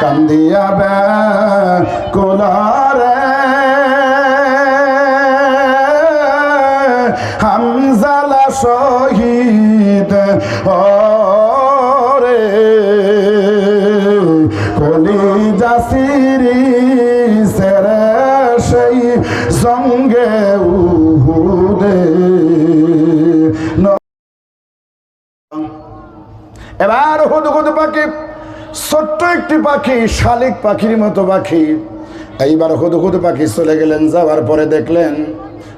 কান্দিয়া বে কোলারে। হামজালা শহীদ রে কলি জাসিরি সেরে সেই সঙ্গে উহুদে। এবার হুদ হুদ পাখি ছোট্ট একটি পাখি, শালিক পাখির মতো পাখি। এইবার হুদ হুদ পাখি চলে গেলেন, যাওয়ার পরে দেখলেন,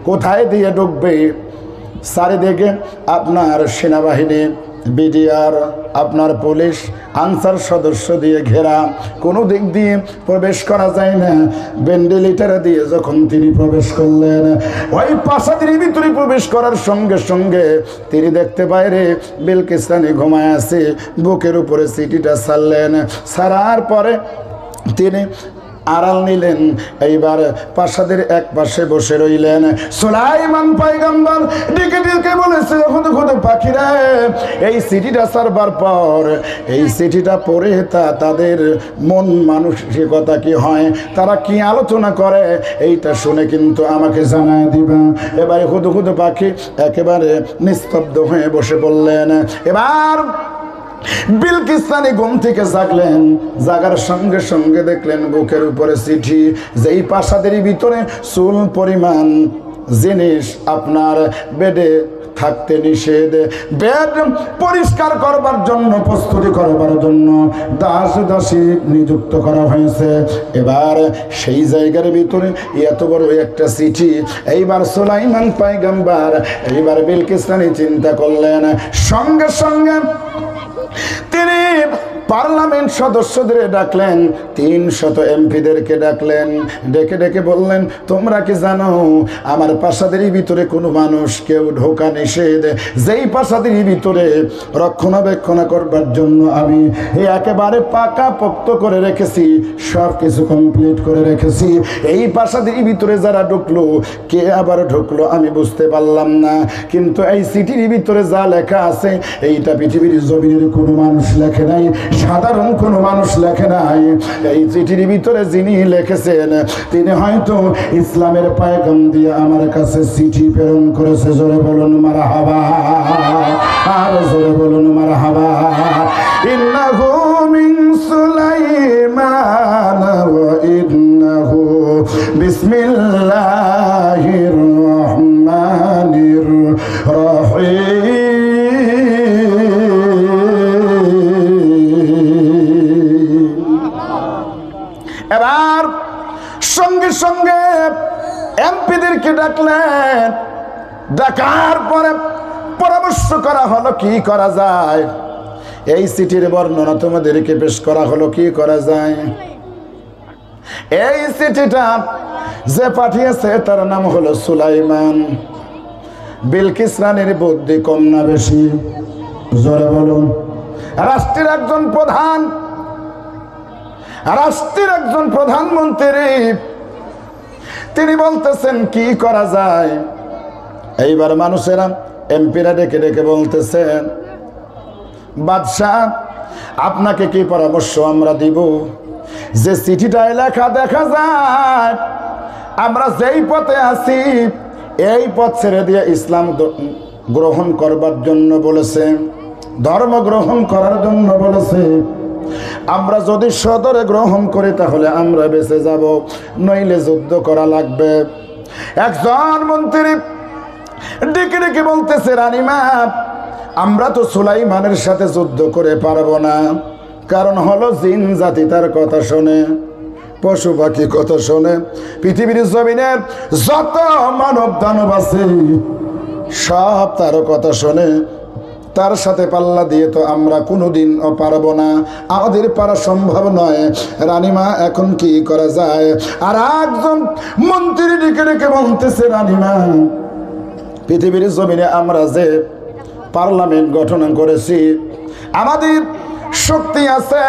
কোথায় দিয়ে ঢুকবে চারিদিকে আপনার সেনাবাহিনী বিডিআর, আপনার পুলিশ, আনসার সদস্য দিয়ে ঘেরা, কোনো দিক দিয়ে প্রবেশ করা যায় না। ভেন্টিলেটার দিয়ে যখন তিনি প্রবেশ করলেন, ওই প্রাসাদের ভিতরে প্রবেশ করার সঙ্গে সঙ্গে তিনি দেখতে পায় রে, বিলকিস্তানি ঘুমায় আছে, বুকের উপরে সিটিটা ছাড়লেন। সারার পরে তিনি আড়াল নিলেন। এইবার প্রাসাদের এক পাশে বসে রইলেন। সুলাইমান পাইগাম্বার ডেকে ডেকে বলেছে খুদ খুদ পাখিরা, এই সিটিটা সারবার পর, এই সিটিটা পড়ে তা তাদের মন মানসিকতা কি হয়, তারা কি আলোচনা করে, এইটা শুনে কিন্তু আমাকে জানায় দিবা। এবারে খুদ খুদ পাখি একেবারে নিস্তব্ধ হয়ে বসে পড়লেন। এবার বিলকিস্তানি ঘুম থেকে জাগলেন, জাগার সঙ্গে সঙ্গে দেখলেন বুকের উপরে চিঠি, যেই প্রাসাদের ভিতরে চুল পরিমাণ জিনিস আপনার বেডে থাকতে নিষেধ। বেড পরিষ্কার করবার জন্য, প্রস্তুতি করবার জন্য দাস দাসী নিযুক্ত করা হয়েছে। এবার সেই জায়গার ভিতরে এত বড় একটা চিঠি, এইবার সুলাইমান পাইগাম্বার এইবার বিলকিস্তানি চিন্তা করলেন। সঙ্গে সঙ্গে তিনি পার্লামেন্ট সদস্যদের ডাকলেন তিন শত এমপিদেরকে ডাকলেন। ডেকে ডেকে বললেন, তোমরা কি জানো, আমার প্রাসাদেরই ভিতরে কোনো মানুষ কেউ ঢোকা নিষেধ। যেই প্রাসাদেরই ভিতরে রক্ষণাবেক্ষণ করবার জন্য আমি একেবারে পাকা পোক্ত করে রেখেছি, সব কিছু কমপ্লিট করে রেখেছি। এই প্রাসাদেরই ভিতরে যারা ঢুকলো, কে আবার ঢুকলো আমি বুঝতে পারলাম না। কিন্তু এই সিটির ভিতরে যা লেখা আছে, এইটা পৃথিবীর জমিনের কোনো মানুষ লেখে নাই। সাধারণ কোনো মানুষ লেখে নাই। এই চিঠির ভিতরে যিনি লিখেছেন, তিনি হয়তো ইসলামের পায়গাম দিয়ে আমার কাছে চিঠি প্রেরণ করেছে। জোরে বলুন মারা হাবা আর জোরে বলুন মারা হাবা ইন্নাহু মিন সুলাইমান ওয়া ইন্নাহু বিসমিল্লাহির ডাকলেন ডাকার পরে পরামর্শ করা হলো, কি করা যায়? এই চিঠির বর্ণনা তোমাদেরকে পেশ করা হলো, কি করা যায়? এই চিঠিটা যে পাঠিয়েছে, তার নাম হলো সুলাইমান। বিলকিস রানীর বুদ্ধি কম না বেশি? জোরে বলুন। রাষ্ট্রের একজন প্রধান, রাষ্ট্রের একজন প্রধানমন্ত্রী তিনি বলতেছেন, কি করা যায়? এইবার মানুষেরা এমপিরা ডেকে ডেকে বলতেছেন, বাদশাহ, আপনাকে কি পরামর্শ আমরা দিব? যে চিঠিটায় লেখা দেখা যায়, আমরা যেই পথে আছি, এই পথ ছেড়ে দিয়ে ইসলাম গ্রহণ করবার জন্য বলেছে, ধর্ম গ্রহণ করার জন্য বলেছে। আমরা যদি সদরে গ্রহণ করি, তাহলে আমরা বেঁচে যাব, নইলে যুদ্ধ করা লাগবে। একজন মন্ত্রী ডেকে ডেকে বলতেছে রানীমা আমরা তো সুলাইমানের সাথে যুদ্ধ করে পারব না। কারণ হলো জিন জাতি তার কথা শোনে, পশু পাখি কথা শোনে, পৃথিবীর জমিনের যত মানব দানব আছে, সব তার কথা শোনে। তার সাথে পাল্লা দিয়ে তো আমরা কোনোদিন পারব না। আমাদের পারা সম্ভব নয়। রানীমা, এখন কি করা যায়? আর একজন মন্ত্রী ডেকে ডেকে বলতেছে, রানীমা, পৃথিবীর জমিনে আমরা যে পার্লামেন্ট গঠন করেছি, আমাদের শক্তি আছে,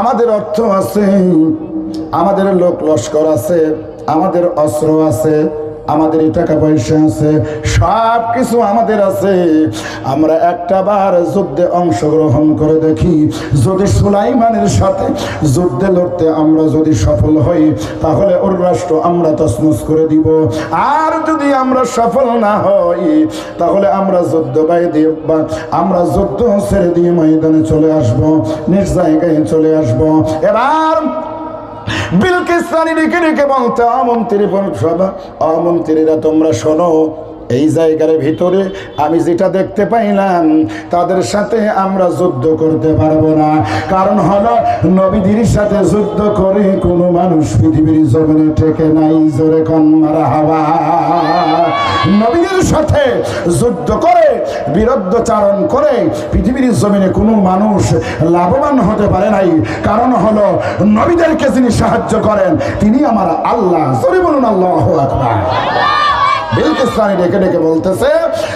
আমাদের অর্থ আছে, আমাদের লোক লস্কর আছে, আমাদের অস্ত্র আছে, আমাদের টাকা পয়সা আছে সব কিছু আমাদের আছে। আমরা একটা বার যুদ্ধে অংশগ্রহণ করে দেখি, যদি সুলাইমানের সাথে যুদ্ধে লড়তে আমরা যদি সফল হই, তাহলে ওর রাষ্ট্র আমরা তসমস করে দিব। আর যদি আমরা সফল না হই, তাহলে আমরা যুদ্ধ বাই দিয়ে বা আমরা যুদ্ধ ছেড়ে দিয়ে ময়দানে চলে আসব, নিজ জায়গায় চলে আসব। এবার বিলকিস রানী ডেকে ডেকে বলতে অমন্ত্রী সভা অমন্ত্রীরা তোমরা শোনো এই জায়গার ভিতরে আমি যেটা দেখতে পাইলাম, তাদের সাথে আমরা যুদ্ধ করতে পারব না। কারণ হলো নবীদের সাথে যুদ্ধ করে কোনো মানুষ পৃথিবীর জমিনে ঠেকে নাই, জোরে কন মারা হাওয়া। নবীদের সাথে যুদ্ধ করে, বিরুদ্ধচারণ করে পৃথিবীর জমিনে কোনো মানুষ লাভবান হতে পারে নাই। কারণ হলো, নবীদেরকে যিনি সাহায্য করেন, তিনি আমার আল্লাহ। জোরে বলুন, আল্লাহ আকবার। বিলকিস্তানি ডেকে ডেকে বলতেছে,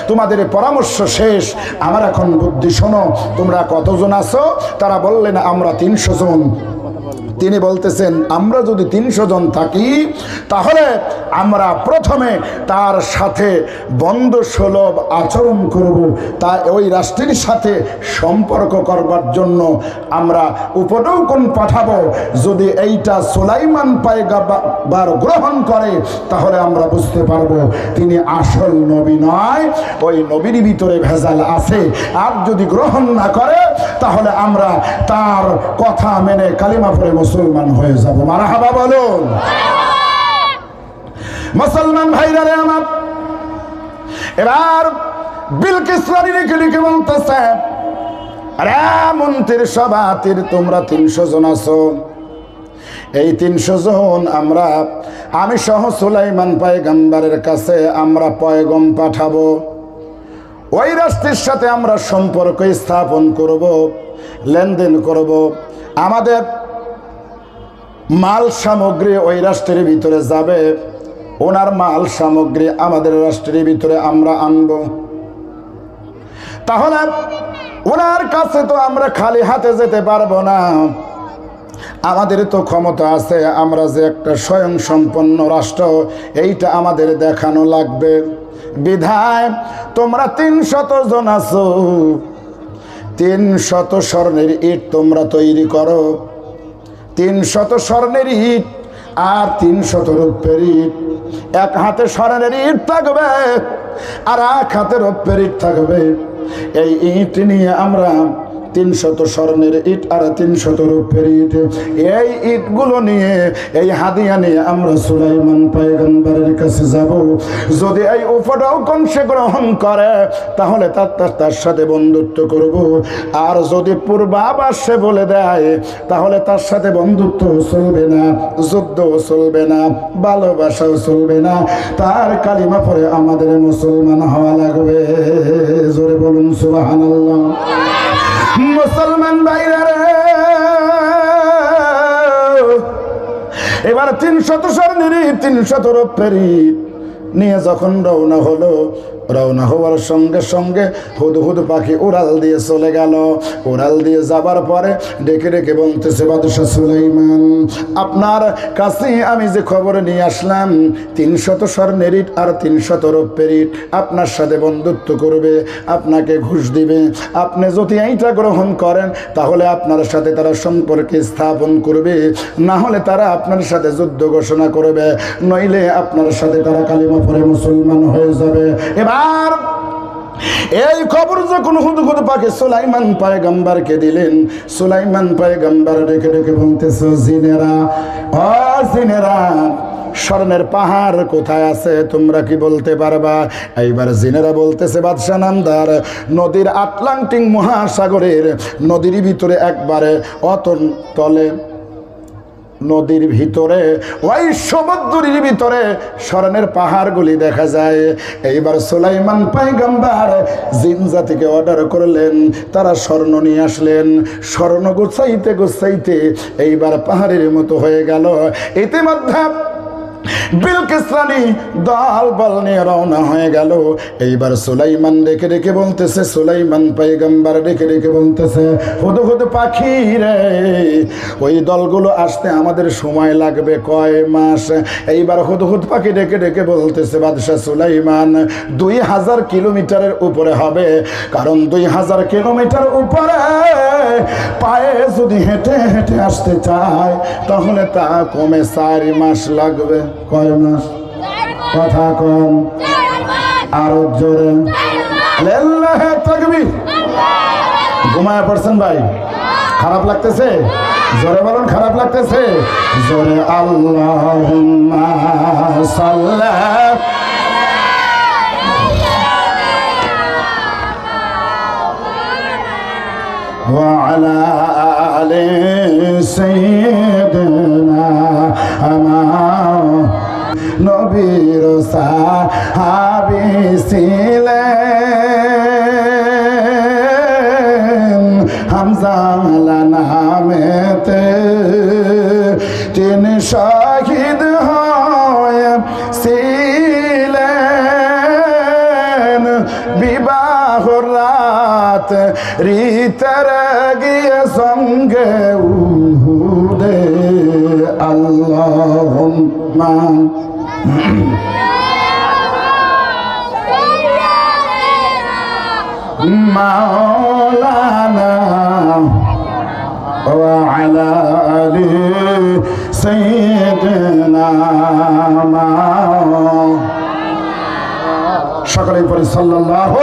তোমাদের পরামর্শ শেষ। আমার এখন বুদ্ধি শোনো, তোমরা কতজন আছো? তারা বললেন, আমরা তিনশো জন। তিনি বলতেছেন, আমরা যদি তিনশো জন থাকি, তাহলে আমরা প্রথমে তার সাথে বন্ধ সুলভ আচরণ করব। তা ওই রাষ্ট্রের সাথে সম্পর্ক করবার জন্য আমরা উপনৌকন পাঠাবো। যদি এইটা সুলাইমান পায়গাবার গ্রহণ করে, তাহলে আমরা বুঝতে পারব তিনি আসল নবী নয়, ওই নবীর ভিতরে ভেজাল আছে। আর যদি গ্রহণ না করে, তাহলে আমরা তার কথা মেনে কালিমা পরে মুসলমান হয়ে যাব। মারা হাবা বলুন। মুসলমান ভাইরা রে আমার, এবার তোমরা তিনশো এই তিনশো জন আমরা কাছে আমরা পয়গম পাঠাবো। ওই সাথে আমরা সম্পর্ক স্থাপন করব, লেনদেন করব। আমাদের মাল সামগ্রী ওই রাষ্ট্রের ভিতরে যাবে, ওনার মাল সামগ্রী আমাদের রাষ্ট্রের ভিতরে আমরা আনব। তাহলে ওনার কাছে তো আমরা খালি হাতে যেতে পারব না। আমাদের তো ক্ষমতা আছে, আমরা যে একটা স্বয়ং সম্পন্ন রাষ্ট্র, এইটা আমাদের দেখানো লাগবে। বিধায় তোমরা তিন শত জন আছো তিন শত স্বর্ণের ইট তোমরা তৈরি করো। তিন শত স্বর্ণের ইট আর তিন শত রূপের ইট। এক হাতে স্বর্ণের ইট থাকবে আর এক হাতে রূপের ইট থাকবে। এই ইট নিয়ে আমরা তিন শত স্বর্ণের ইট আর তিন শত রূপের ইট। এই ইটগুলো নিয়ে, এই হাদিয়া নিয়ে আমরা সুলাইমান পায়গম্বরের কাছে যাব। যদি এই উপটাও কংসে গ্রহণ করে, তাহলে তার তার সাথে বন্ধুত্ব করব। আর যদি পূর্বাভাসে বলে দেয়, তাহলে তার সাথে বন্ধুত্ব চলবে না যুদ্ধ চলবে না, ভালোবাসাও চলবে না। তার কালিমা পরে আমাদের মুসলমান হওয়া লাগবে। জোরে বলুন সুবাহান মুসলমান ভাইরা এবার তিনশত স্বর্ণের তিনশত রূপের নিয়ে যখন রওনা হলো রওনা হওয়ার সঙ্গে সঙ্গে হুদ হুদ পাখি উড়াল দিয়ে চলে গেল। উড়াল দিয়ে যাবার পরে ডেকে ডেকে বলতেছে, বাদশাহ সুলাইমান, আপনার কাছে আমি যে খবর নিয়ে আসলাম, তিনশত স্বর্ণের ইট আর তিনশত রৌপ্যের ইট আপনার সাথে বন্ধুত্ব করবে, আপনাকে ঘুষ দিবে। আপনি যদি এইটা গ্রহণ করেন, তাহলে আপনার সাথে তারা সম্পর্কে স্থাপন করবে। না হলে তারা আপনার সাথে যুদ্ধ ঘোষণা করবে। নইলে আপনার সাথে তারা কালিমা পরে মুসলমান হয়ে যাবে। এবার এই খবর যখন হুদ হুদ পাকে, সুলাইমান পায়গাম্বারকে দিলেন। সুলাইমান পায়গাম্বার রেখে রেখে বলতেছ, জিনেরা, ও জিনেরা, স্বর্ণের পাহাড় কোথায় আছে? তোমরা কি বলতে পারবা? এইবার জিনেরা বলতেছে, বাদশাহ নামদার, নদীর আটলান্টিক মহাসাগরের নদীর ভিতরে একবারে অতন তলে নদীর ভিতরে, ওই সমুদ্রের ভিতরে স্মরণের পাহাড়গুলি দেখা যায়। এইবার সুলাইমান পাইগাম্বার জাতিকে অর্ডার করলেন, তারা স্বর্ণ নিয়ে আসলেন। স্বর্ণ গুছাইতে গুছাইতে এইবার পাহাড়ের মতো হয়ে গেল। ইতিমধ্যে বিলকিস রানী দল বল নিয়ে রওনা হয়ে গেল। এইবার সুলাইমান ডেকে ডেকে বলতেছে, সুলাইমান পাইগাম্বার ডেকে ডেকে বলতেছে, হুদু হুদু পাখি রে, ওই দলগুলো আসতে আমাদের সময় লাগবে কয় মাস? এইবার হুদ হুদ পাখি ডেকে ডেকে বলতেছে, বাদশাহ সুলাইমান, দুই হাজার কিলোমিটারের উপরে হবে। কারণ দুই হাজার কিলোমিটার উপরে পায়ে যদি হেঁটে হেঁটে আসতে চায়, তাহলে তা কমে চার মাস লাগবে। কয় মাস কথা কম আরো জোরে লিল্লাহি তাকবীর ঘুমায় পড়ছেন ভাই খারাপ লাগতেছে জোরে বলুন খারাপ লাগতেছে জোরে আল্লাহুম্মা সাল্লাহ وعلى آل سيدنا আমার নবীর সাহাবি ছিলেন। আল্লাহ مولانا وعلى آل سيدنا সকলেই পরে সাল্লাল্লাহ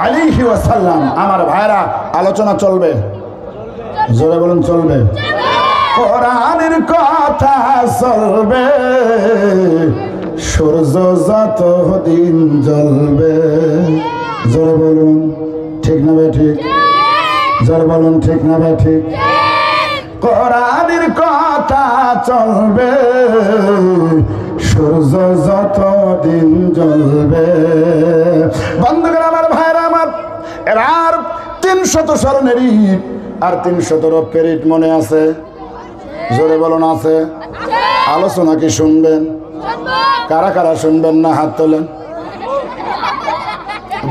আলাইহি ওয়াসাল্লাম আমার ভাইরা আলোচনা চলবে জোরে বলুন চলবে কোরআনের কথা চলবে। সূর্য যত দিন জ্বলবে। জোর বলুন, ঠিক না বে ঠিক? জোর বলুন, ঠিক না বে ঠিক? কোরআনের কথা চলবে। সূর্য যত দিন জ্বলবে। বন্ধুগণ আমার ভাইরা আমার, এর আর তিনশত স্মরণের ঈদ আর তিনশত রৌপ্যের ঈদ মনে আছে। জোরে বলুন আছে। আলোচনা কি শুনবেন? কারা কারা শুনবেন না হাত তোলেন?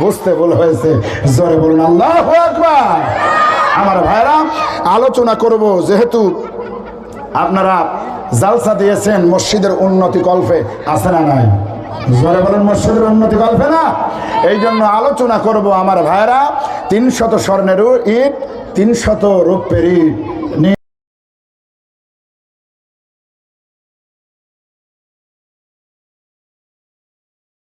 বুঝতে ভুল হয়েছে। জোরে বলুন, আল্লাহ আমার ভাইরা, আলোচনা করব যেহেতু আপনারা জালসা দিয়েছেন মসজিদের উন্নতি কল্পে আছে না নাই? জোরে বলুন, মসজিদের উন্নতি কল্পে না? এই জন্য আলোচনা করব আমার ভাইরা, তিনশত স্বর্ণের ঈদ তিনশত রৌপ্যের ঈদ